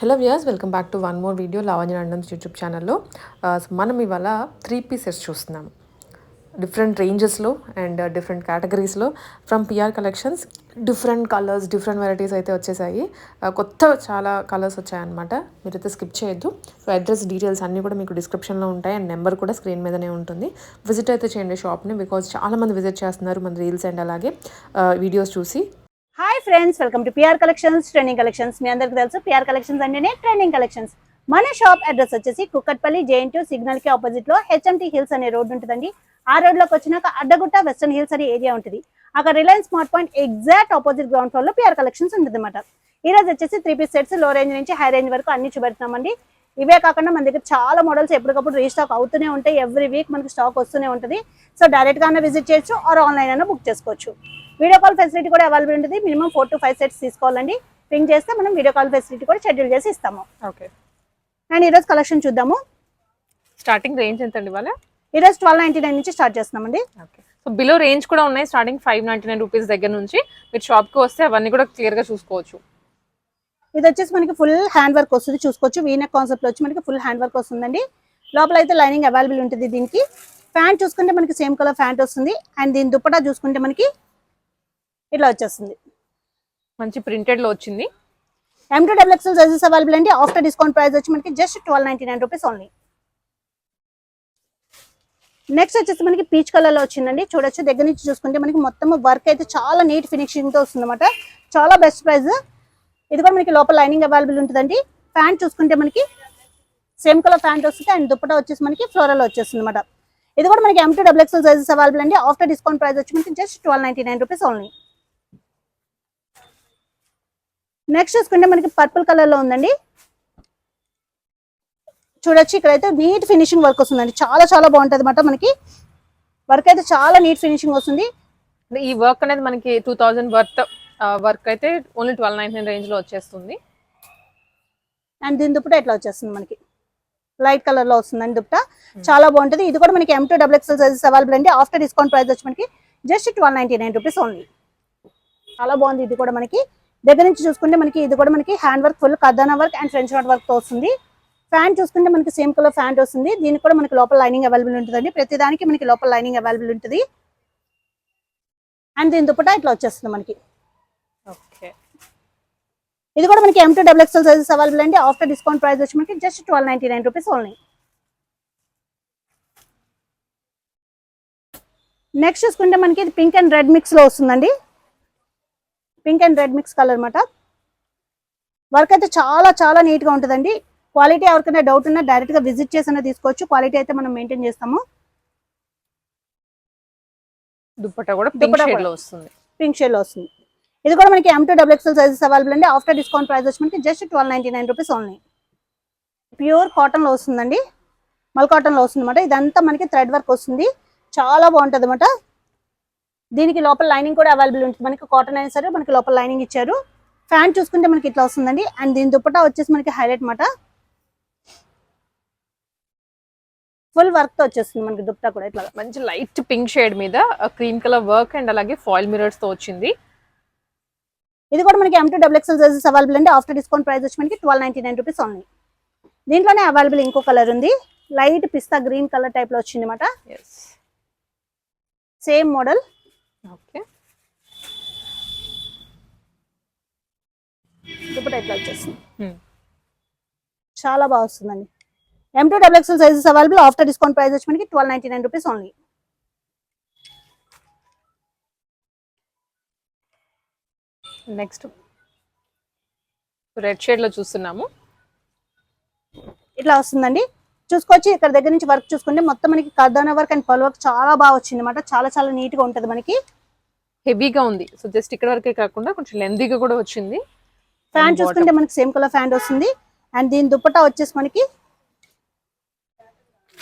Hello viewers welcome back to one more video Lavanya అండమ్స్ YouTube ఛానల్లో మనం ఇవాళ three pieces చూస్తున్నాం. డిఫరెంట్ రేంజెస్లో and different కేటగిరీస్లో from P R collections different colours different varieties అయితే వచ్చేసాయి. Uh, కొత్త చాలా కలర్స్ వచ్చాయన్నమాట. మీరైతే స్కిప్ చేయొద్దు. సో అడ్రస్ డీటెయిల్స్ అన్నీ కూడా మీకు డిస్క్రిప్షన్లో ఉంటాయి అండ్ నెంబర్ కూడా స్క్రీన్ మీదనే ఉంటుంది. విజిట్ అయితే చేయండి షాప్ని బికాజ్ చాలా మంది విజిట్ చేస్తున్నారు మన రీల్స్ అండ్ అలాగే uh, వీడియోస్ చూసి. Hi friends welcome to P R collections trending collections మీ అందరికి తెలుసు పిఆర్ కలెక్షన్స్ అంటేనే ట్రెండింగ్ కలెక్షన్స్ మన షాప్ అడ్రస్ వచ్చేసి కుక్కట్పల్లి జేఎన్ సిగ్నల్కి ఆపోజిట్లో హెచ్ఎంటి హిల్స్ అనే రోడ్ ఉంటుందండి. ఆ రోడ్లోకి వచ్చినాక అడ్డగుట్ట వెస్టర్న్ హిల్స్ అనే ఏరియా ఉంటుంది. అక్కడ Reliance smart point exact opposite ground ఫ్లోర్లో పిఆర్ కలెక్షన్స్ ఉంటుంది అనమాట ఈ రోజు వచ్చేసి త్రీ పీస్ సెట్స్లో రేంజ్ నుంచి హై రేంజ్ వరకు అన్ని చూపెడుతున్నామండి. ఇవే కాకుండా మన దగ్గర చాలా మోడల్స్ ఎప్పటికప్పుడు రీస్టాక్ అవుతూనే ఉంటాయి. ఎవ్రీ వీక్ మనకి స్టాక్ వస్తూనే ఉంటుంది. సో డైరెక్ట్గా విజిట్ చేయొచ్చు ఆర్ ఆన్లైన్ అయినా బుక్ చేసుకోవచ్చు. వీడియో కాల్ ఫెసిలిటీ కూడా అవైలబుల్ ఉంటుంది. Minimum four to five sets తీసుకోవాలండి. పింక్ చేస్తే మనం వీడియో కాల్ ఫెసిలిటీ కూడా షెడ్యూల్ చేసి ఇస్తాము. ఓకే. అండ్ ఈరోజు కలెక్షన్ చూద్దాము. స్టార్టింగ్ రేంజ్ ఎంత అండి వాళ్ళ ఈరోజు ట్వెల్వ్ నైన్టీ నైన్ నుంచి స్టార్ట్ చేస్తున్నామండి. ఓకే. సో బిలో రేంజ్ కూడా ఉన్నాయి starting five ninety nine rupees దగ్గర నుంచి. మీరు షాప్కి వస్తే అవన్నీ కూడా క్లియర్గా చూసుకోవచ్చు. ఇది వచ్చేసి మనకి ఫుల్ హ్యాండ్ వర్క్ వస్తుంది చూసుకోవచ్చు. వీనెక్ కాన్సెప్ట్ వచ్చి మనకి ఫుల్ హ్యాండ్ వర్క్ వస్తుందండి. లోపల అయితే లైనింగ్ అవైలబుల్ ఉంటుంది దీనికి. ప్యాంట్ చూసుకుంటే మనకి సేమ్ కలర్ ప్యాంట్ వస్తుంది. అండ్ దీని దుప్పటా చూసుకుంటే మనకి ఇట్లా వచ్చేస్తుంది. మంచి ప్రింటెడ్లో వచ్చింది M to double X L sizes available అండి. ఆఫ్టర్ డిస్కౌంట్ ప్రైస్ వచ్చి మనకి just twelve ninety nine rupees only next వచ్చేసి మనకి పీచ్ కలర్లో వచ్చిందండి. చూడొచ్చు దగ్గర నుంచి చూసుకుంటే మనకి మొత్తం వర్క్ అయితే చాలా నీట్ ఫినిషింగ్తో వస్తుంది అనమాట చాలా బెస్ట్ ప్రైస్ ఇది కూడా మనకి లోపల లైనింగ్ అవైలబుల్ ఉంటుందండి. ప్యాంట్ చూసుకుంటే మనకి సేమ్ కలర్ ప్యాంట్ వస్తుంది. అండ్ దుప్పటా వచ్చేసి మనకి ఫ్లోరల్ వచ్చేస్తుంది అనమాట ఇది కూడా మనకి M to double X L sizes available అండి. ఆఫ్టర్ డిస్కౌంట్ ప్రైస్ వచ్చి మనకి just twelve ninety nine rupees only next చూసుకుంటే మనకి పర్పుల్ కలర్లో ఉందండి. చూడొచ్చు ఇక్కడైతే నీట్ ఫినిషింగ్ వర్క్ వస్తుందండి. చాలా చాలా బాగుంటది అనమాట మనకి. వర్క్ అయితే చాలా నీట్ ఫినిషింగ్ వస్తుంది. ఈ వర్క్ అనేది మనకి టూ థౌజండ్ వర్త్ వర్క్ అయితే ఓన్లీ ట్వెల్వ్ నైన్ రేంజ్లో వచ్చేస్తుంది. అండ్ దీని దుప్పట ఇట్లా వచ్చేస్తుంది మనకి? లైట్ కలర్లో వస్తుందండి దుప్పట. చాలా బాగుంటది. ఇది కూడా మనకి M to double X L sizes available అండి. ఆఫ్టర్ డిస్కౌంట్ ప్రైస్ వచ్చి మనకి just twelve ninety nine rupees only చాలా బాగుంది. ఇది కూడా మనకి. దగ్గర నుంచి చూసుకుంటే మనకి ఇది కూడా మనకి హ్యాండ్ వర్క్ ఫుల్ కర్దానా వర్క్ అండ్ ఫ్రెంచ్ నాట్ వర్క్తో వస్తుంది. ఫ్యాంట్ చూసుకుంటే మనకి సేమ్ కలర్ ఫ్యాంట్ వస్తుంది. దీనికి కూడా మనకి లోపల లైనింగ్ అవైలబుల్ ఉంటుందండి. ప్రతి దానికి మనకి లోపల లైనింగ్ అవైలబుల్ ఉంటుంది. అండ్ దీని దుప్పట ఇట్లా వచ్చేస్తుంది మనకి. ఓకే. ఇది కూడా మనకి M to double X L sizes available అండి. ఆఫ్టర్ డిస్కౌంట్ ప్రైస్ వచ్చి మనకి just twelve ninety nine rupees only next చూసుకుంటే మనకి ఇది పింక్ అండ్ రెడ్ మిక్స్లో వస్తుందండి. Pink and red mix colour అనమాట వర్క్ అయితే చాలా చాలా నీట్గా ఉంటుందండి. క్వాలిటీ ఎవరికైనా డౌట్ ఉన్నా డైరెక్ట్గా విజిట్ చేసినా తీసుకోవచ్చు. క్వాలిటీ అయితే మనం మెయింటైన్ చేస్తాము. దుప్పట్టా కూడా. లో వస్తుంది. పింక్ షేడ్లో వస్తుంది. ఇది కూడా మనకి M to double X L sizes available అండి. ఆఫ్టర్ డిస్కౌంట్ ప్రైస్ వచ్చి మనకి just twelve ninety nine rupees only pure కాటన్లో వస్తుందండి. మల్ కాటన్లో వస్తుంది అనమాట ఇదంతా మనకి థ్రెడ్ వర్క్ వస్తుంది. చాలా బాగుంటుంది అనమాట దీనికి లోపల లైనింగ్ కూడా అవైలబుల్ ఉంటుంది. మనకి కాటన్ అయినా సరే మనకి లోపల లైనింగ్ ఇచ్చారు. ఫ్యాన్ చూసుకుంటే మనకి ఇట్లా వస్తుందండి. అండ్ దీని దుప్పటా వచ్చేసి మనకి హైలైట్ అనమాట ఫుల్ వర్క్తో వచ్చేస్తుంది మనకి దుప్పటా కూడా ఇట్లా. మంచి లైట్ పింక్ షేడ్ మీద క్రీమ్ కలర్ వర్క్ అండ్ అలాగే ఫాయిల్ మిరర్స్తో వచ్చింది. ఇది కూడా మనకి M to double X L sizes available అండి. ఆఫ్టర్ డిస్కౌంట్ ప్రైస్ వచ్చి మనకి twelve ninety nine rupees only దీంట్లోనే అవైలబుల్ ఇంకో కలర్ ఉంది. లైట్ పిస్తా గ్రీన్ కలర్ టైప్లో వచ్చింది అనమాట సేమ్ మోడల్ ఓకే. దుప్పట ఇట్లా వచ్చేస్తుంది. చాలా బాగా వస్తుందండి. M to double X L sizes available after discount price వచ్చి మనకి twelve ninety nine rupees only next red షేడ్లో చూస్తున్నాము. ఇట్లా వస్తుందండి. చూసుకోవచ్చు. ఇక్కడ దగ్గర నుంచి వర్క్ చూసుకుంటే మొత్తం మనకి కర్దానా వర్క్ అండ్ పల్ వర్క్ చాలా బాగా వచ్చింది అనమాట చాలా చాలా నీట్గా ఉంటది మనకి. హెవీగా ఉంది. సో జస్ట్ ఇక్కడ వరకే కాకుండా కొంచెం లెందీగా కూడా వచ్చింది. ఫ్యాన్. చూసుకుంటే మనకి సేమ్ కలర్ ఫ్యాన్ వస్తుంది. అండ్ దీని దుప్పటా వచ్చేసి మనకి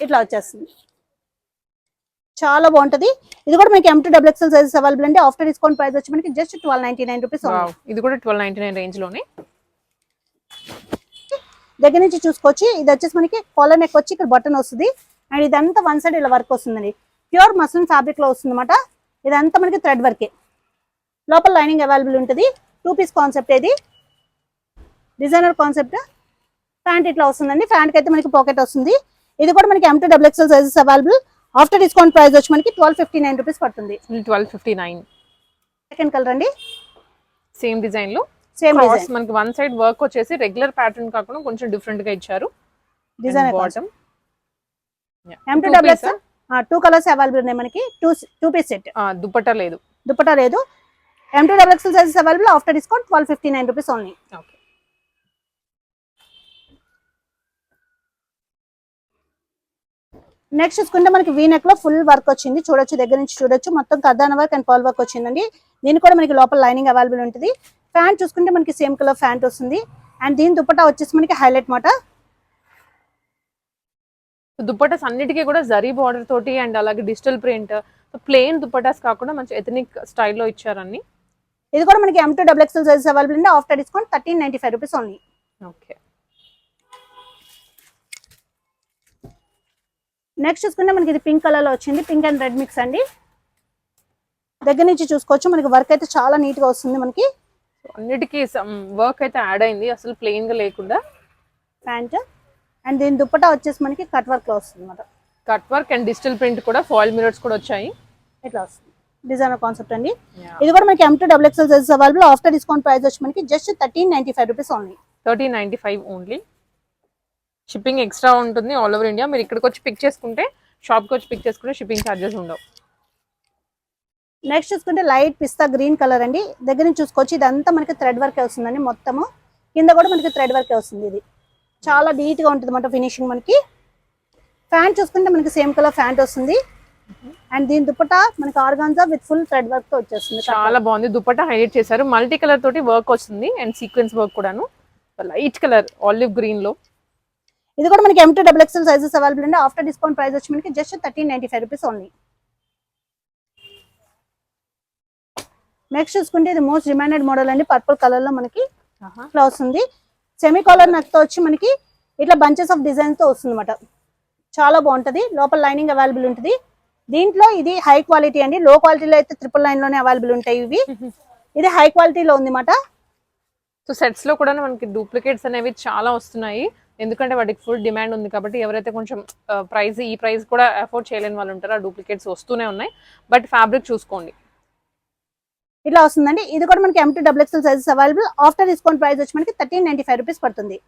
ఇట్లా వచ్చేస్తుంది. చాలా బాగుంటది. ఇది కూడా మనకి M to double X L sizes available అండి. ఆఫ్టర్ డిస్కౌంట్ ప్రైస్ వచ్చి మనకి just twelve ninety nine rupees. ఇది కూడా ట్వెల్వ్ నైన్టీ నైన్ రేంజ్లోనే. దగ్గర నుంచి చూసుకోవచ్చు. ఇది వచ్చేసి మనకి కాలర్ నెక్ వచ్చి ఇక్కడ బటన్ వస్తుంది. అండ్ ఇదంతా వన్ సైడ్ ఇలా వర్క్ వస్తుందండి. ప్యూర్ మస్లిన్ ఫ్యాబ్రిక్లో వస్తుంది అనమాట ఇదంతా మనకి థ్రెడ్ వర్కే. లోపల లైనింగ్ అవైలబుల్ ఉంటుంది. టూ పీస్ కాన్సెప్ట్ ఇది డిజైనర్ కాన్సెప్ట్. ప్యాంట్ ఇట్లా వస్తుందండి. ప్యాంట్ అయితే మనకి పాకెట్ వస్తుంది. ఇది కూడా మనకి M to double X L sizes available after discount price వచ్చి మనకి ట్వెల్వ్ ఫిఫ్టీ నైన్ రూపీస్ పడుతుంది. Twelve fifty nine second colour అండి. సేమ్ డిజైన్లో. సేమ్ మనకి వన్ సైడ్ వర్క్ వచ్చేసి రెగ్యులర్ ప్యాటర్న్ కాకుండా కొంచెం డిఫరెంట్గా ఇచ్చారు. Design bottom M to double X L two colours available ఉన్నాయి మనకి. Two two piece set dupatta లేదు. దుపట్టా లేదు. M to double X L sizes available after discount twelve fifty nine rupees only okay next చూసుకుంటే మనకి we నెక్లో full work వచ్చింది. చూడొచ్చు దగ్గర నుంచి చూడొచ్చు. మొత్తం కర్దాన వర్క్ అండ్ పాల్ వర్క్ వచ్చిందండి. దీని కూడా మనకి లోపల లైనింగ్ అవైలబుల్ ఉంటుంది. ప్యాంట్ చూసుకుంటే మనకి సేమ్ కలర్ ప్యాంట్ వస్తుంది. అండ్ దీని దుపట్టా వచ్చేసి మనకి హైలైట్ మాట. దుపట్టాస్ అన్నిటికీ కూడా జరీ బార్డర్ తోటి అండ్ అలాగే డిజిటల్ ప్రింట్ ప్లెయిన్ దుపట్టాస్ కాకుండా మంచి ఎథనిక్ స్టైల్లో ఇచ్చారన్ని ఇది కూడా మనకి M to double X L sizes available ఉంది after discount thirteen ninety five rupees only okay next చూసుకుంటే మనకి ఇది పింక్ కలర్లో వచ్చింది. పింక్ అండ్ రెడ్ మిక్స్ అండి. దగ్గర నుంచి చూసుకోవచ్చు. మనకి వర్క్ అయితే చాలా నీట్గా వస్తుంది మనకి. అన్నిటికీ వర్క్ అయితే యాడ్ అయింది. అసలు ప్లెయిన్గా లేకుండా. ప్యాంట్ అండ్ దీని దుప్పటా వచ్చేసి మనకి కట్ వర్క్లో వస్తుంది అనమాట cut work and digital print కూడా ఫాయిల్ మిరర్స్ కూడా వచ్చాయి. ఇట్లా వస్తుంది. డిజైనర్ కాన్సెప్ట్ అండి. ఇది కూడా మనకి M to double X L sizes available after discount price వచ్చి మనకి just thirteen ninety five rupees only thirteen ninety five only shipping extra ఉంటుంది ఆల్ ఓవర్ ఇండియా మీరు ఇక్కడికి వచ్చి పిక్ చేసుకుంటే షాప్కి వచ్చి పిక్ చేసుకుంటే షిప్పింగ్ ఛార్జెస్ ఉండవు. నెక్స్ట్ చూసుకుంటే లైట్ పిస్తా గ్రీన్ కలర్ అండి. దగ్గర నుంచి చూసుకోవచ్చు. ఇదంతా మనకి థ్రెడ్ వర్క్ వస్తుందండి మొత్తము. కింద కూడా మనకి థ్రెడ్ వర్క్ వస్తుంది ఇది. చాలా నీట్గా ఉంటుంది అనమాట ఫినిషింగ్ మనకి. ఫ్యాంట్ చూసుకుంటే మనకి సేమ్ కలర్ ఫ్యాంట్ వస్తుంది. అండ్ దీని దుపట్టా మనకి ఆర్గాన్జా విత్ ఫుల్ థ్రెడ్ వర్క్తో వచ్చేస్తుంది. చాలా బాగుంది. దుపట్టా హైలైట్ చేశారు. మల్టీ కలర్ తోటి వర్క్ వస్తుంది అండ్ సీక్వెన్స్ వర్క్ కూడాను. లైట్ కలర్ ఆలివ్ గ్రీన్లో. ఇది కూడా మనకి M to double XL sizes available అండి. ఆఫ్టర్ డిస్కౌంట్ ప్రైస్ వచ్చి మనకి just thirteen ninety five rupees only next చూసుకుంటే ఇది మోస్ట్ డిమాండెడ్ మోడల్ అండి. పర్పుల్ కలర్లో మనకి ఇట్లా వస్తుంది సెమీ కాలర్ నెక్ వచ్చి మనకి ఇట్లా బంచెస్ ఆఫ్ డిజైన్స్తో వస్తుంది అనమాట చాలా బాగుంటుంది. లోపల లైనింగ్ అవైలబుల్ ఉంటుంది. దీంట్లో ఇది హై క్వాలిటీ అండి. లో క్వాలిటీలో అయితే ట్రిపుల్ లైన్లోనే అవైలబుల్ ఉంటాయి ఇవి. ఇది హై క్వాలిటీలో ఉంది మాట సో సెట్స్లో కూడా మనకి డూప్లికేట్స్ అనేవి చాలా వస్తున్నాయి. ఎందుకంటే వాటికి ఫుల్ డిమాండ్ ఉంది కాబట్టి ఎవరైతే కొంచెం ప్రైస్ ఈ ప్రైస్ కూడా అఫోర్డ్ చేయలేని వాళ్ళు ఉంటారో ఆ డూప్లికేట్స్ వస్తూనే ఉన్నాయి. బట్ ఫ్యాబ్రిక్ చూసుకోండి. ఇట్లా వస్తుందండి. ఇది కూడా మనకి M to double XL sizes available after discount price వచ్చి మనకి థర్టీన్ నైన్టీ ఫైవ్ రూపీస్ పడుతుంది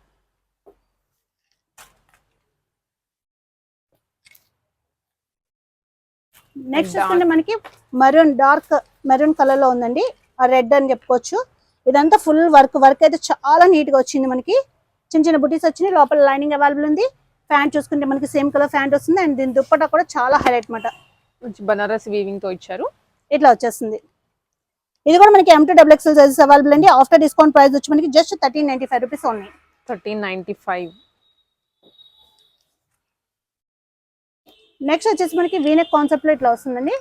నెక్స్ట్. చూసుకుంటే మనకి మెరూన్ డార్క్ మెరూన్ కలర్లో ఉందండి. ఆ రెడ్ అని చెప్పుకోవచ్చు. ఇదంతా ఫుల్ వర్క్ వర్క్ అయితే చాలా నీట్గా వచ్చింది మనకి. చిన్న చిన్న బుటీస్ వచ్చినాయి. లోపల లైనింగ్ అవైలబుల్ ఉంది. ప్యాంట్ చూసుకుంటే మనకి సేమ్ కలర్ ప్యాంట్ వస్తుంది. అండ్ దీని దుప్పటా కూడా చాలా హైలైట్ అన్నమాట. మంచి బనారస్ వీవింగ్తో ఇచ్చారు. ఇట్లా వచ్చేస్తుంది. ఇది కూడా మనకి M to double XL sizes available అండి. ఆఫ్టర్ డిస్కౌంట్ ప్రైస్ వచ్చి మనకి just thirteen ninety five rupees ఉన్నాయి థర్టీన్ నైన్టీ ఫైవ్ నెక్స్ట్ వచ్చేసి మనకి వీనెక్ కాన్సెప్ట్లో ఇట్లా వస్తుందండి.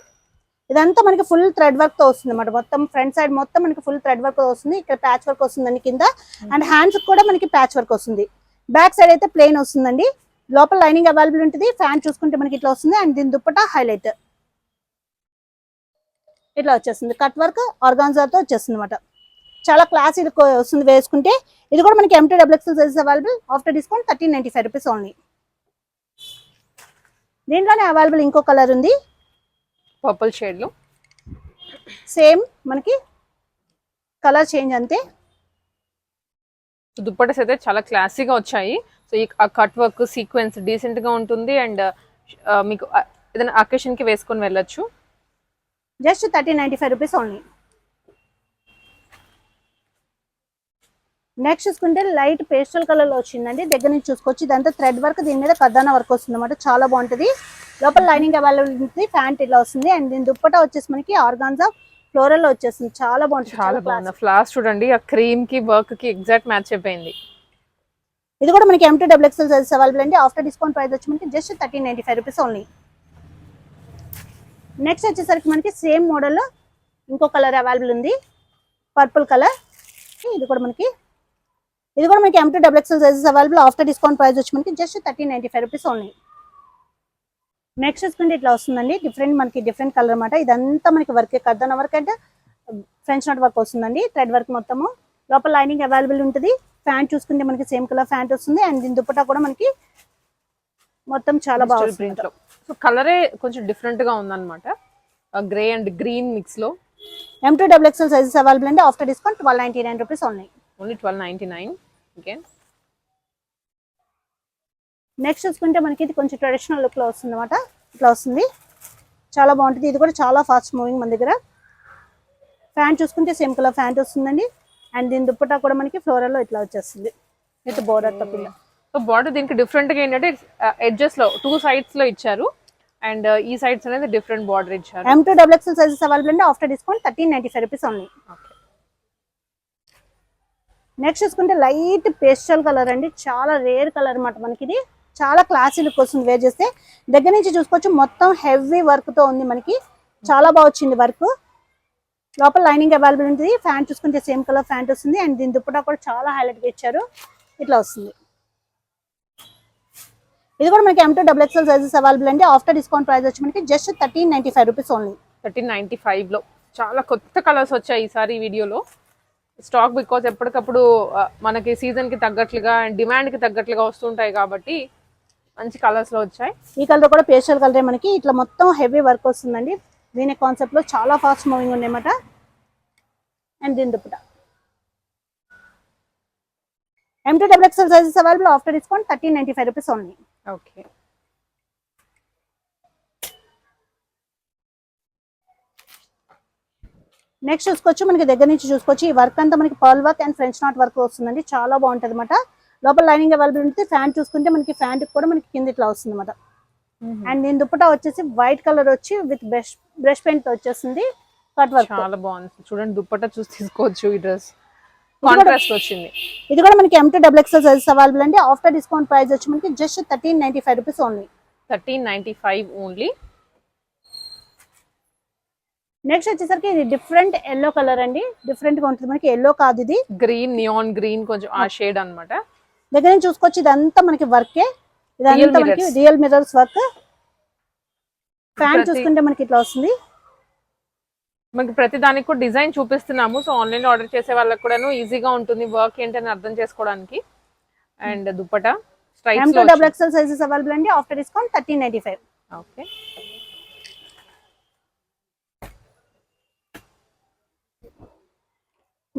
ఇదంతా మనకి ఫుల్ థ్రెడ్ వర్క్తో వస్తుంది అనమాట మొత్తం ఫ్రంట్ సైడ్ మొత్తం మనకి ఫుల్ థ్రెడ్ వర్క్ వస్తుంది. ఇక్కడ ప్యాచ్ వర్క్ వస్తుందండి కింద. అండ్ హ్యాండ్స్ కూడా మనకి ప్యాచ్ వర్క్ వస్తుంది. బ్యాక్ సైడ్ అయితే ప్లెయిన్ వస్తుందండి. లోపల లైనింగ్ అవైలబుల్ ఉంటుంది. ఫ్యాన్ చూసుకుంటే మనకి ఇట్లా వస్తుంది. అండ్ దీని దుప్పట హైలైట్ ఇట్లా వచ్చేస్తుంది. కట్ వర్క్ ఆర్గాన్జాతో వచ్చేస్తుంది అనమాట చాలా క్లాసీ లుక్ వస్తుంది వేసుకుంటే. ఇది కూడా మనకి M to double XL sizes available after discount thirteen ninety five rupees only దీంట్లోనే అవైలబుల్ ఇంకో కలర్ ఉంది. పర్పుల్ షేడ్లో. సేమ్ మనకి కలర్ చేంజ్ అంతే. దుప్పటస్ అయితే చాలా క్లాసీగా వచ్చాయి. సో ఈ కట్ వర్క్ సీక్వెన్స్ డీసెంట్గా ఉంటుంది. అండ్ మీకు ఆ, ఏదైనా అకేషన్కి వేసుకొని వెళ్ళొచ్చు. Just thirty ninety five rupees only next చూసుకుంటే లైట్ పేస్టల్ కలర్లో వచ్చిందండి. దగ్గర నుంచి చూసుకోవచ్చు. ఇదంతా థ్రెడ్ వర్క్ దీని మీద కద్దాన వర్క్ వస్తుంది అనమాట చాలా బాగుంటది. లోపల లైనింగ్ అవైలబుల్ ఉంటుంది ప్యాంట్ ఇలా వస్తుంది. అండ్ దీని దుప్పటా వచ్చేసి మనకి ఆర్గాన్జా ఫ్లోరల్లో వచ్చేస్తుంది. చాలా బాగుంటుంది. చాలా బాగుంది. ఫ్లాస్ చూడండి ఆ క్రీమ్కి వర్క్కి ఎగ్జాక్ట్ మ్యాచ్ అయిపోయింది. ఇది కూడా మనకి M to double XL sizes available అండి. ఆఫ్టర్ డిస్కౌంట్ ప్రైస్ వచ్చి మనకి just thirteen ninety five rupees only next వచ్చేసరికి మనకి సేమ్ మోడల్లో ఇంకో కలర్ అవైలబుల్ ఉంది. పర్పుల్ కలర్ ఇది కూడా మనకి ఇది కూడా మనకి M to double XL sizes available after discount price వచ్చి మనకి just thirteen ninety five rupees only next చూసుకుంటే ఇట్లా వస్తుందండి. డిఫరెంట్ మనకి డిఫరెంట్ కలర్ అనమాట ఇదంతా మనకి వర్క్ కర్దన వర్క్ అంటే ఫ్రెంచ్ నోట్ వర్క్ వస్తుందండి. థ్రెడ్ వర్క్ మొత్తము. లోపల లైనింగ్ అవైలబుల్ ఉంటుంది. ఫ్యాంట్ చూసుకుంటే మనకి సేమ్ కలర్ ఫ్యాంట్ వస్తుంది. అండ్ దీని దుప్పటా కూడా మనకి మొత్తం చాలా బాగా ప్రింట్లో. సో కలరే కొంచెం డిఫరెంట్గా ఉందన్నమాట. Grey and green మిక్స్లో. M to double XL sizes available అండి after discount twelve ninety nine rupees ఉన్నాయి only twelve ninety nine okay next చూసుకుంటే మనకి ఇది కొంచెం ట్రెడిషనల్ లుక్లో వస్తుంది అనమాట ఇట్లా వస్తుంది. చాలా బాగుంటుంది. ఇది కూడా చాలా ఫాస్ట్ మూవింగ్ మన దగ్గర. ఫ్యాంట్ చూసుకుంటే సేమ్ కలర్ ఫ్యాంట్ వస్తుందండి. అండ్ దీని దుప్పటా కూడా మనకి ఫ్లోరల్లో ఇట్లా వచ్చేస్తుంది. విత్ బోర్డర్తో పిల్ల సో బార్డర్ దీనికి డిఫరెంట్గా ఏంటంటే ఎడ్జెస్లో టూ సైడ్స్లో ఇచ్చారు. అండ్ ఈ సైడ్స్ అనేది డిఫరెంట్ బార్డర్ ఇచ్చారు. M to double XL sizes available అండి after discount thirteen ninety five rupees only. Next చూసుకుంటే లైట్ పేస్టల్ కలర్ అండి. చాలా రేర్ కలర్ అన్నమాట మనకి ఇది చాలా క్లాసీ లుక్ వస్తుంది వేర్ చేస్తే. దగ్గర నుంచి చూసుకోవచ్చు మొత్తం హెవీ వర్క్తో ఉంది మనకి. చాలా బాగా వచ్చింది వర్క్ లోపల లైనింగ్ అవైలబుల్ ఉంటుంది. ఫ్యాంట్ చూసుకుంటే సేమ్ కలర్ ఫ్యాంట్ వస్తుంది. అండ్ దీని దుప్పటా కూడా చాలా హైలైట్గా ఇచ్చారు. ఇట్లా వస్తుంది. ఇది కూడా మనకి M to double XL sizes available అండి. ఆఫ్టర్ డిస్కౌంట్ ప్రైస్ వచ్చి మనకి just thirteen ninety five rupees only thirteen ninety ఫైవ్లో. చాలా కొత్త కలర్స్ వచ్చాయి ఈసారి ఈ వీడియోలో. స్టాక్ బికాస్ ఎప్పటికప్పుడు మనకి సీజన్కి తగ్గట్లుగా అండ్ డిమాండ్కి తగ్గట్లుగా వస్తుంటాయి కాబట్టి మంచి కలర్స్లో వచ్చాయి. ఈ కలర్ కూడా పేస్టల్ కలర్ మనకి. ఇట్లా మొత్తం హెవీ వర్క్ వస్తుందండి. దీని కాన్సెప్ట్లో చాలా ఫాస్ట్ మూవింగ్ ఉన్నాయన్నమాట అండ్ దీని dupatta. M to double XL sizes available after discount thirteen ninety five rupees only okay. Next చూసుకోవచ్చు మనకి దగ్గర నుంచి చూసుకోవచ్చు. ఈ వర్క్ అంతా మనకి pearl work and French knot work వస్తుందండి. చాలా బాగుంటుంది అనమాట లోపల లైనింగ్ అవైలబుల్ ఉంటుంది ఫ్యాంట్ చూసుకుంటే మనకి ఫ్యాంట్ కూడా మనకి కింద ఇట్లా వస్తుంది అనమాట అండ్ దీని దుప్పటా వచ్చేసి వైట్ కలర్ వచ్చి విత్ బ్రష్ బ్రష్ పెయింట్తో వచ్చేసింది కట్ వర్క్ చాలా బాగుంది. చూడండి దుప్పట్టా చూసి తీసుకోవచ్చు ఈ డ్రెస్ కాంట్రాస్ట్ వచ్చింది. ఇది కూడా మనకి M to double XL sizes available అండి. ఆఫ్టర్ డిస్కౌంట్ ప్రైస్ వచ్చి మనకి just thirteen ninety five rupees only thirteen ninety five only next వచ్చేసరికి ఇది డిఫరెంట్ ఎల్లో కలర్ అండి. డిఫరెంట్గా ఉంటుంది. మనకి ఎల్లో కాదు ఇది. గ్రీన్ నియాన్ గ్రీన్ కొంచెం ఆ షేడ్ అన్నమాట. దగ్గర నుంచి చూసుకోవచ్చు. ఇదంతా మనకి వర్కే ఇదంతా మనకి. రియల్ మిర్రర్స్ వర్క్ ఫ్యాన్ చూసుకుంటే మనకి ఇట్లా వస్తుంది. మనకి ప్రతి దానికి కూడా డిజైన్ చూపిస్తున్నాము. సో ఆన్లైన్ ఆర్డర్ చేసే వాళ్ళకి కూడాను ఈజీగా ఉంటుంది వర్క్ ఏంటని అర్థం చేసుకోవడానికి. And dupatta stripes double sizes available అండి. After discount thirteen ninety five okay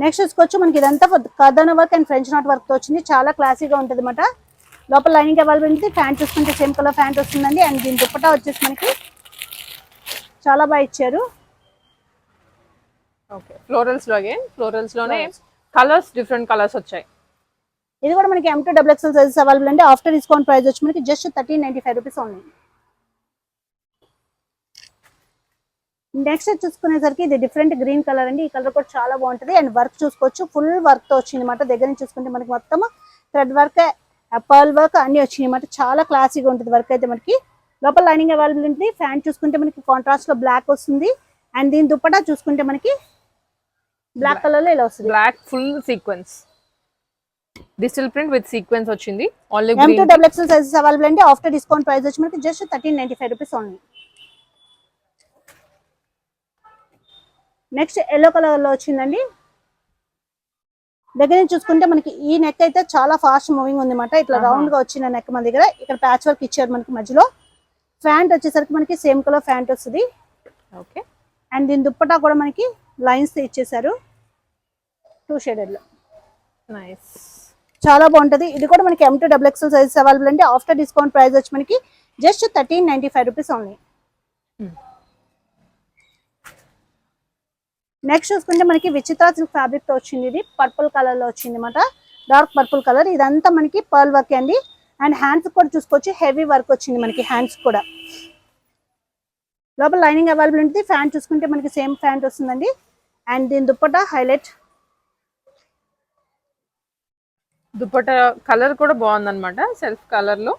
next చూసుకోవచ్చు. మనకి ఇదంతా కథన వర్క్ అండ్ ఫ్రెంచ్ నాట్ వర్క్తో వచ్చింది. చాలా క్లాసీగా ఉంటుంది అనమాట లోపల లైనింగ్ అవైలబుల్ ఉంది. ఫ్యాంట్ చూసుకుంటే సేమ్ కలర్ ఫ్యాంట్ వస్తుందండి. అండ్ దీని దుప్పటా వచ్చేసి మనకి చాలా బాగా ఇచ్చారు. ఓకే. ఫ్లోరల్స్లో అగైన్ ఫ్లోరల్స్లోనే కలర్స్ డిఫరెంట్ కలర్స్ వచ్చాయి. ఇది కూడా మనకి M to double XL sizes available అండి. ఆఫ్టర్ డిస్కౌంట్ ప్రైస్ వచ్చి మనకి just thirteen ninety five rupees only next చూసుకునేసరికి ఇది డిఫరెంట్ గ్రీన్ కలర్ అండి. ఈ కలర్ కూడా చాలా బాగుంటుంది. అండ్ వర్క్ చూసుకోవచ్చు. ఫుల్ వర్క్తో వచ్చింది అనమాట దగ్గర నుంచి చూసుకుంటే మనకి మొత్తం థ్రెడ్ వర్క్ పర్ల్ వర్క్ అన్ని వచ్చినాయి అనమాట చాలా క్లాసీగా ఉంటుంది వర్క్ అయితే మనకి. లోపల లైనింగ్ అవైలబుల్ ఉంటుంది. ఫ్యాంట్ చూసుకుంటే మనకి కాంట్రాస్ట్లో బ్లాక్ వస్తుంది. అండ్ దీని దుప్పటా చూసుకుంటే మనకి బ్లాక్ కలర్లో ఇలా వస్తుంది. Black full sequence digital print with sequence వచ్చింది. Only M to green double XL sizes available అండి ఆఫ్టర్ డిస్కౌంట్ ప్రైస్ వచ్చి మనకి just thirteen ninety five rupees only next yellow కలర్లో వచ్చిందండి. దగ్గర నుంచి చూసుకుంటే మనకి ఈ నెక్ అయితే చాలా ఫాస్ట్ మూవింగ్ ఉంది అనమాట ఇట్లా. రౌండ్గా వచ్చిన నెక్ మన దగ్గర. ఇక్కడ ప్యాచ్ వర్క్ ఇచ్చారు మనకి మధ్యలో. ఫ్యాంట్ వచ్చేసరికి మనకి సేమ్ కలర్ ఫ్యాంట్ వస్తుంది. ఓకే అండ్ దీని దుప్పటా కూడా మనకి లైన్స్ ఇచ్చేసారు టూ షేడెడ్లో నైస్. చాలా బాగుంటది. ఇది కూడా మనకి M to double XL sizes available అండి ఆఫ్టర్ డిస్కౌంట్ ప్రైస్ వచ్చి మనకి just thirteen ninety five rupees only. Next చూసుకుంటే మనకి విచిత్ర సిల్క్ ఫ్యాబ్రిక్తో వచ్చింది ఇది. పర్పుల్ కలర్లో వచ్చింది అనమాట డార్క్ పర్పుల్ కలర్ ఇదంతా మనకి పర్ల్ వర్క్ అండి. అండ్ హ్యాండ్స్ కూడా చూసుకోవచ్చు. హెవీ వర్క్ వచ్చింది మనకి హ్యాండ్స్ కూడా. లోపల లైనింగ్ అవైలబుల్ ఉంటుంది. ఫ్యాంట్ చూసుకుంటే మనకి సేమ్ ఫ్యాంట్ వస్తుందండి. అండ్ దీని దుప్పట హైలైట్ దుప్పట కలర్ కూడా బాగుందన్నమాట సెల్ఫ్ కలర్లో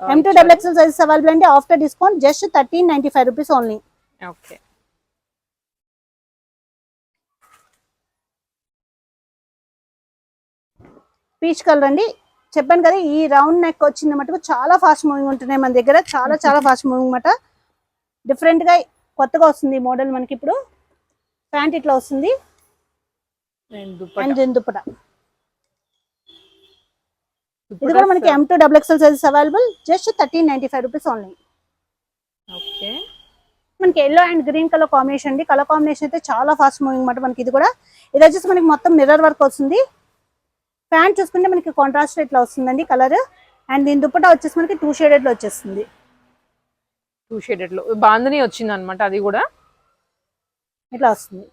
M to double XL sizes available అండి after discount just thirteen ninety five rupees only okay peach colour అండి. చెప్పాను కదా ఈ రౌండ్ నెక్ వచ్చింది మటుకు చాలా ఫాస్ట్ మూవింగ్ ఉంటున్నాయి మన దగ్గర. చాలా చాలా ఫాస్ట్ మూవింగ్ అనమాట డిఫరెంట్గా కొత్తగా వస్తుంది మోడల్ మనకి ఇప్పుడు. ప్యాంట్ ఇట్లా వస్తుంది. అండ్ దుప్పట? ఇది కూడా మనకి M to double XL sizes available just thirteen ninety five rupees only okay. మనకి yellow and green colour combination అండి. కలర్ కాంబినేషన్ అయితే చాలా ఫాస్ట్ మూవింగ్ అనమాట మనకి ఇది కూడా. ఇది వచ్చేసి మనకి మొత్తం మిర్రర్ వర్క్ వస్తుంది. ప్యాంట్ చూసుకుంటే మనకి కాంట్రాస్ట్ ఇట్లా వస్తుందండి కలర్ అండ్ దీని దుప్పటా వచ్చేసి మనకి టూ షేడెడ్లో వచ్చేస్తుంది. టూ షేడెడ్లో. బాందని వచ్చింది అనమాట అది కూడా? ఇట్లా వస్తుంది.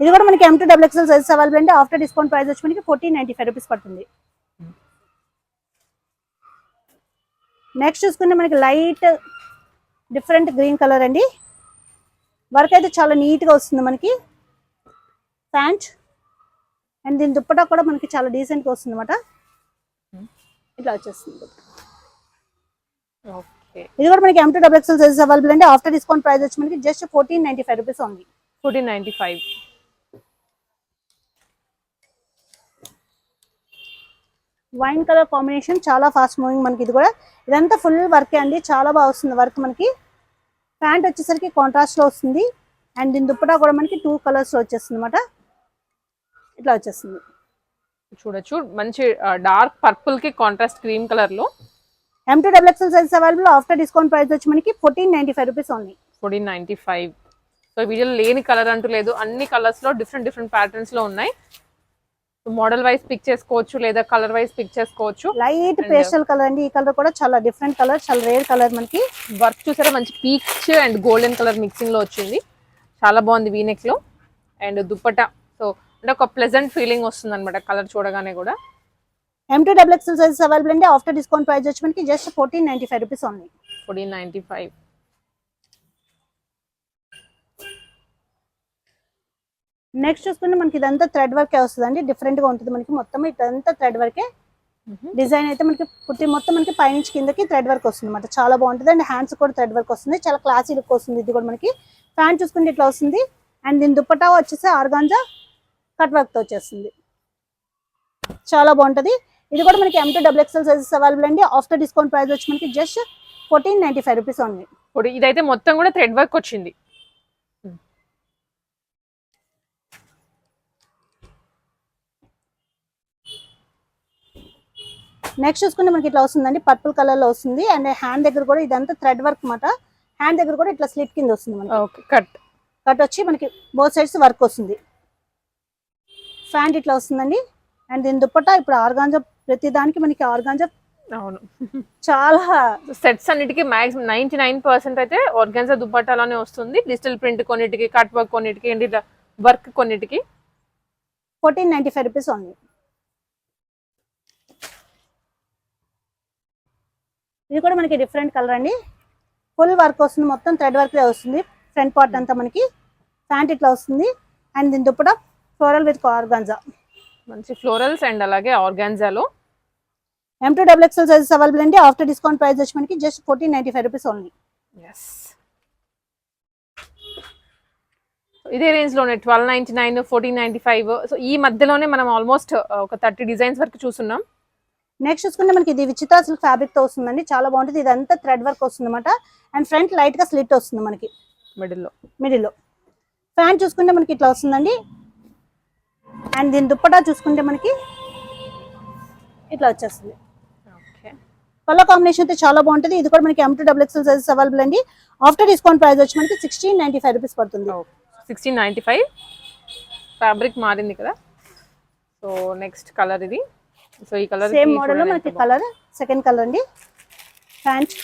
ఇది కూడా మనకి M to double XL sizes available అండి ఆఫ్టర్ డిస్కౌంట్ ప్రైస్ వచ్చి మనకి ఫోర్టీన్ నైన్టీ ఫైవ్ రూపీస్ పడుతుంది. నెక్స్ట్ చూసుకుంటే మనకి లైట్ డిఫరెంట్ గ్రీన్ కలర్ అండి. వర్క్ అయితే చాలా నీట్గా వస్తుంది మనకి. ప్యాంట్ అండ్ దీని దుప్పటా కూడా మనకి చాలా డీసెంట్గా వస్తుంది అనమాట ఇట్లా వచ్చేస్తుంది. ఓకే ఇది కూడా మనకి M to double XL sizes available అండి ఆఫ్టర్ డిస్కౌంట్ ప్రైస్ వచ్చి మనకి just fourteen ninety five rupees ఉంది fourteen five. Wine colour combination చాలా ఫాస్ట్ మూవింగ్ మనకి ఇది కూడా. ఇదంతా ఫుల్ వర్కే అండి. చాలా బాగా వస్తుంది వర్క్ మనకి. ప్యాంట్ వచ్చేసరికి కాంట్రాస్ట్లో వస్తుంది. అండ్ దీని దుప్పటా కూడా మనకి టూ కలర్స్లో వచ్చేస్తుంది అనమాట ఇట్లా వచ్చేస్తుంది. చూడొచ్చు. మంచి డార్క్ పర్పుల్కి కాంట్రాస్ట్ క్రీమ్ కలర్లో. M to double XL size available after discount price వచ్చి మనకి fourteen ninety five rupees only fourteen ninety five. So వీడియోలో లేని కలర్ అంటూ లేదు. అన్ని కలర్స్లో డిఫరెంట్ డిఫరెంట్ ప్యాటర్న్స్లో ఉన్నాయి. మోడల్ వైజ్ పిక్ చేసుకోవచ్చు లేదా కలర్ వైజ్ పిక్ చేసుకోవచ్చు. లైట్ పేస్టల్ కలర్ అండి. ఈ కలర్ కూడా చాలా డిఫరెంట్ కలర్ చాలా రేర్ కలర్ మనకి. వర్క్ చూసారా? మంచి పీచ్ అండ్ గోల్డెన్ కలర్ మిక్సింగ్లో వచ్చింది. చాలా బాగుంది వీనెక్లో. అండ్ దుప్పట. సో అంటే ఒక ప్లెజెంట్ ఫీలింగ్ వస్తుంది అనమాట కలర్ చూడగానే కూడా. M to double XL sizes available అండి. ఆఫ్టర్ డిస్కౌంట్ ప్రైస్ వచ్చి మనకి just fourteen ninety five rupees only fourteen ninety five next చూసుకుంటే మనకి ఇదంతా థ్రెడ్ వర్కే వస్తుందండి. డిఫరెంట్గా ఉంటుంది మనకి మొత్తం. ఇదంతా థ్రెడ్ వర్కే డిజైన్ అయితే మనకి పుట్టి మొత్తం మనకి పైనుంచి కిందకి థ్రెడ్ వర్క్ వస్తుంది అనమాట చాలా బాగుంటుంది. అండ్ హ్యాండ్స్ కూడా థ్రెడ్ వర్క్ వస్తుంది. చాలా క్లాసీ లుక్ వస్తుంది. ఇది కూడా మనకి. ప్యాంట్ చూసుకుంటే ఇట్లా వస్తుంది. అండ్ దీని దుప్పటా వచ్చేసి ఆర్గాంజా కట్ వర్క్తో వచ్చేస్తుంది. చాలా బాగుంటది. ఇది కూడా మనకి M to double XL sizes available అండి. ఆఫ్టర్ డిస్కౌంట్ ప్రైస్ వచ్చి మనకి just fourteen ninety five rupees ఉంది ఇప్పుడు ఇదైతే మొత్తం కూడా థ్రెడ్ వర్క్ వచ్చింది. నెక్స్ట్ చూసుకుంటే మనకి ఇట్లా వస్తుందండి పర్పుల్ కలర్లో వస్తుంది. అండ్ హ్యాండ్ దగ్గర కూడా ఇదంతా థ్రెడ్ వర్క్ అన్నమాట. హ్యాండ్ దగ్గర కూడా ఇట్లా స్లిట్ కింద వస్తుంది మనకి. ఓకే కట్ కట్ వచ్చి మనకి బోత్ సైడ్స్ వర్క్ వస్తుంది. ఫ్యాంట్ ఇట్లా వస్తుందండి. అండ్ దీని దుప్పట్టా ఇప్పుడు ఆర్గాంజా ప్రతి దానికి మనకి ఆర్గాంజా అవును. చాలా సెట్స్ అన్నిటికీ మాక్సిమం నైన్టీ నైన్ పర్సెంట్ అయితే ఆర్గాన్జా దుప్పటాలోనే వస్తుంది. డిజిటల్ ప్రింట్ కొన్నిటికి కట్ వర్క్ కొన్నిటికి వర్క్ కొన్నిటికి. ఫోర్టీన్ నైన్టీ ఫైవ్ రూపీస్ ఉంది ఇది కూడా మనకి డిఫరెంట్ కలర్ అండి. ఫుల్ వర్క్ వస్తుంది మొత్తం థ్రెడ్ వర్క్ వస్తుంది. ఫ్రంట్ పార్ట్ అంతా మనకి ప్యాంట్ ఇట్లా వస్తుంది. అండ్ దీని దుప్పట ఫ్లోరల్ విత్ ఆర్గాంజా మంచి ఫ్లోరల్స్ అండ్ అలాగే ఆర్గాన్జాలో. M to double XL sizes available అండి. ఆఫ్టర్ డిస్కౌంట్ ప్రైస్ వచ్చి మనకి just fourteen ninety five rupees only yes ఇదే రేంజ్లోనే twelve ninety nine fourteen ninety five so ఈ మధ్యలోనే మనం ఆల్మోస్ట్ ఒక థర్టీ డిజైన్స్ వరకు చూస్తున్నాం నెక్స్ట్ చూసుకుంటే మనకి ఇది విచిత్ర సిల్క్ ఫ్యాబ్రిక్తో వస్తుందండి. చాలా బాగుంటుంది. ఇదంతా థ్రెడ్ వర్క్ వస్తుంది అనమాట అండ్ ఫ్రంట్ లైట్గా స్లిట్ వస్తుంది మనకి. మిడిల్లో మిడిల్లో. ఫ్యాంట్ చూసుకుంటే మనకి ఇట్లా వస్తుందండి. అండ్ దీని దుప్పటా చూసుకుంటే మనకి ఇట్లా వచ్చేస్తుంది. ఓకే కలర్ కాంబినేషన్ అయితే చాలా బాగుంటుంది. ఇది కూడా మనకి M to double XL sizes available అండి. ఆఫ్టర్ డిస్కౌంట్ ప్రైస్ వచ్చి మనకి సిక్స్టీన్ నైన్టీ ఫైవ్ రూపీస్ పడుతుంది. సిక్స్టీన్ నైంటీ ఫైవ్ ఫ్యాబ్రిక్ మారింది కదా? సో నెక్స్ట్ కలర్ ఇది. సో ఈ కలర్ సేమ్ మోడల్లో మనకి కలర్ సెకండ్ కలర్ అండి. ప్యాంట్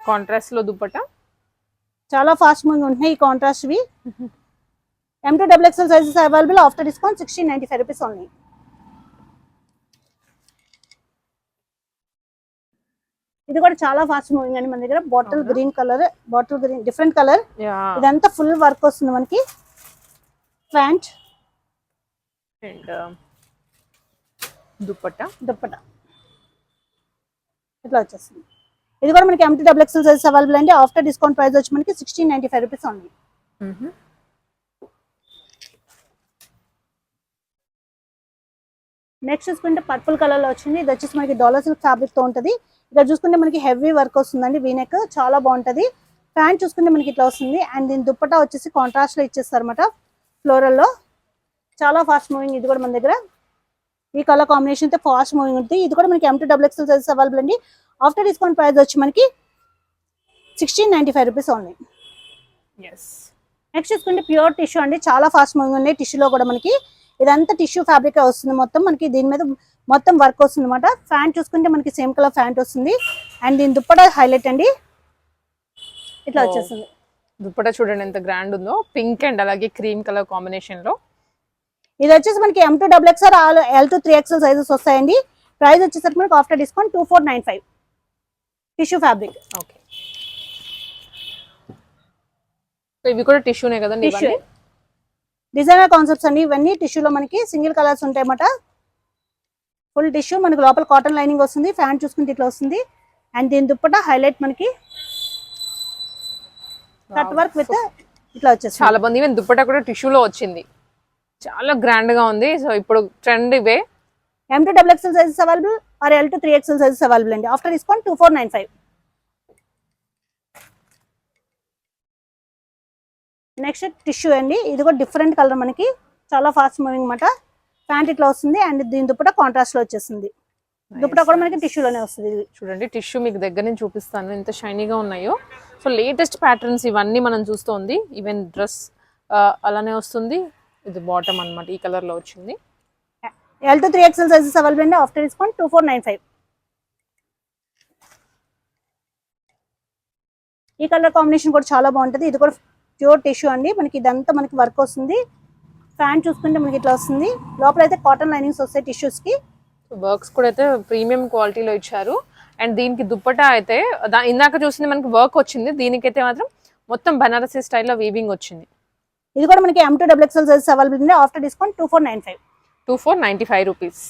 కాంట్రాస్ట్లో దుప్పట? చాలా ఫాస్ట్ మూవింగ్ ఉంటున్నాయి ఈ contrast we. M to double XL sizes available after discount sixteen ninety five rupees only ఇది కూడా చాలా ఫాస్ట్ మూవింగ్ అండి మన దగ్గర. Bottle? Green colour bottle green different colour ఇదంతా ఫుల్ వర్క్ వస్తుంది మనకి. Pant and dupatta dupatta. ఇట్లా వచ్చేస్తుంది. ఇది కూడా మనకి M to double XL sizes available అండి. ఆఫ్టర్ డిస్కౌంట్ ప్రైస్ వచ్చి మనకి sixteen ninety five rupees only next చూసుకుంటే పర్పుల్ కలర్లో వచ్చింది. ఇది వచ్చేసి మనకి డాలర్ సిల్క్ ఫ్యాబ్రిక్తో ఉంటుంది. ఇక్కడ చూసుకుంటే మనకి హెవీ వర్క్ వస్తుందండి వీనెక్ చాలా బాగుంటది. ప్యాంట్ చూసుకుంటే మనకి ఇట్లా వస్తుంది. అండ్ దీని దుప్పటా వచ్చేసి కాంట్రాస్ట్లో ఇచ్చేస్తారు అనమాట ఫ్లోరల్లో. చాలా ఫాస్ట్ మూవింగ్ ఇది కూడా మన దగ్గర. ఈ కలర్ కాంబినేషన్తో ఫాస్ట్ మూవింగ్ ఉంటుంది. ఇది కూడా మనకి M to double XL sizes available అండి. ఆఫ్టర్ డిస్కౌంట్ ప్రైస్ వచ్చి మనకి sixteen ninety five rupees only yes next చూసుకుంటే ప్యూర్ టిష్యూ అండి. చాలా ఫాస్ట్ మూవింగ్ ఉన్నాయి. టిష్యూలో కూడా మనకి ఇదంతా టిష్యూ ఫ్యాబ్రిక్ వస్తుంది మొత్తం. మనకి దీని మీద మొత్తం వర్క్ వస్తుంది అనమాట ఫ్యాంట్ చూసుకుంటే మనకి సేమ్ కలర్ ఫ్యాంట్ వస్తుంది. అండ్ దీని దుప్పట హైలైట్ అండి. ఇట్లా. వచ్చేస్తుంది. దుప్పట చూడండి ఎంత గ్రాండ్ ఉందో. పింక్ అండ్ అలాగే క్రీమ్ కలర్ కాంబినేషన్లో. ఇది వచ్చేసి మనకి M to double X or L to three XL sizes వస్తాయండి. ప్రైస్ వచ్చేసరికి మనకి after discount two four nine five tissue fabric okay ఇవి కూడా టిష్యూనే కదండి డిజైనర్ కాన్సెప్ట్స్ అండి. ఇవన్నీ టిష్యూలో మనకి సింగిల్ కలర్స్ ఉంటాయి అన్నమాట ఫుల్ టిష్యూ మనకి లోపల కాటన్ లైనింగ్ వస్తుంది ఫ్యాన్ చూసుకుంటే ఇట్లా వస్తుంది. అండ్ దీని దుప్పట హైలైట్ మనకి కట్ వర్క్ విత్ ఇట్లా వచ్చేస్తుంది. చాలా మంది ఈవెన్ దుప్పట కూడా టిష్యూలో వచ్చింది. చాలా గ్రాండ్గా ఉంది. సో ఇప్పుడు ట్రెండ్ ఇవే. M to double XL sizes available or L to three XL sizes available అండి. After discount two four nine five next tissue అండి. ఇది కూడా డిఫరెంట్ కలర్ మనకి. చాలా ఫాస్ట్ మూవింగ్ అనమాట ప్యాంట్ ఇట్లా వస్తుంది అండ్ దీని దుప్పట కాంట్రాస్ట్లో వచ్చేస్తుంది. దుప్పట కూడా మనకి టిష్యూలోనే వస్తుంది చూడండి టిష్యూ మీకు దగ్గర నుంచి చూపిస్తాను. ఎంత షైనీగా ఉన్నాయో. సో లేటెస్ట్ ప్యాటర్న్స్ ఇవన్నీ మనం చూస్తోంది. ఈవెన్ డ్రెస్ అలానే వస్తుంది. ఇది బాటమ్ అన్నమాట ఈ కలర్లో వచ్చింది. L to three XL sizes available అండి after discount two four nine five ఈ కలర్ కాంబినేషన్ కూడా చాలా బాగుంటుంది. ఇది కూడా ప్యూర్ టిష్యూ అండి. మనకి ఇదంతా మనకి వర్క్ వస్తుంది. ఫ్యాన్ చూసుకుంటే మనకి ఇట్లా వస్తుంది. లోపల అయితే కాటన్ లైనింగ్స్ వస్తాయి టిష్యూస్కి. వర్క్స్ కూడా అయితే ప్రీమియం క్వాలిటీలో ఇచ్చారు. అండ్ దీనికి దుప్పటా అయితే ఇందాక చూసింది మనకి వర్క్ వచ్చింది. దీనికైతే మాత్రం మొత్తం బనారసీ స్టైల్లో వీవింగ్ వచ్చింది. ఇది కూడా మనకి M to double XL sizes available ఉంది after discount two four nine five two four ninety five rupees.